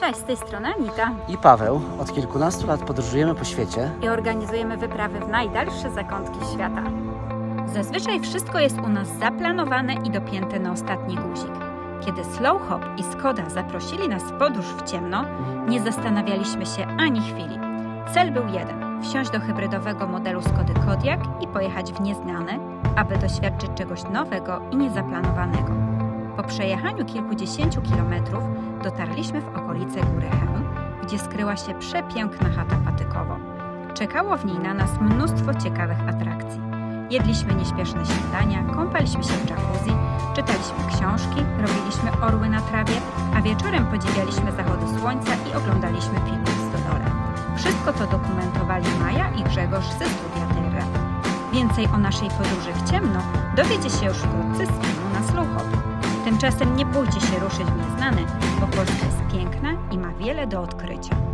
Cześć, z tej strony Anita I Paweł. Od kilkunastu lat podróżujemy po świecie. i organizujemy wyprawy w najdalsze zakątki świata. Zazwyczaj wszystko jest u nas zaplanowane i dopięte na ostatni guzik. Kiedy Slow Hop i Skoda zaprosili nas w podróż w ciemno, nie zastanawialiśmy się ani chwili. Cel był jeden: wsiąść do hybrydowego modelu Skody Kodiaq i pojechać w nieznane, aby doświadczyć czegoś nowego i niezaplanowanego. Po przejechaniu kilkudziesięciu kilometrów dotarliśmy w okolice góry Chełm, gdzie skryła się przepiękna chata patykowa. Czekało w niej na nas mnóstwo ciekawych atrakcji. Jedliśmy nieśpieszne śniadania, kąpaliśmy się w jacuzzi, czytaliśmy książki, robiliśmy orły na trawie, a wieczorem podziwialiśmy zachody słońca i oglądaliśmy filmy w stodole. Wszystko to dokumentowali Maja i Grzegorz ze studia Terra. Więcej o naszej podróży w ciemno dowiecie się już wkrótce z filmu na Slow Hopie. Tymczasem nie bójcie się ruszyć w nieznane, bo Polska jest piękna i ma wiele do odkrycia.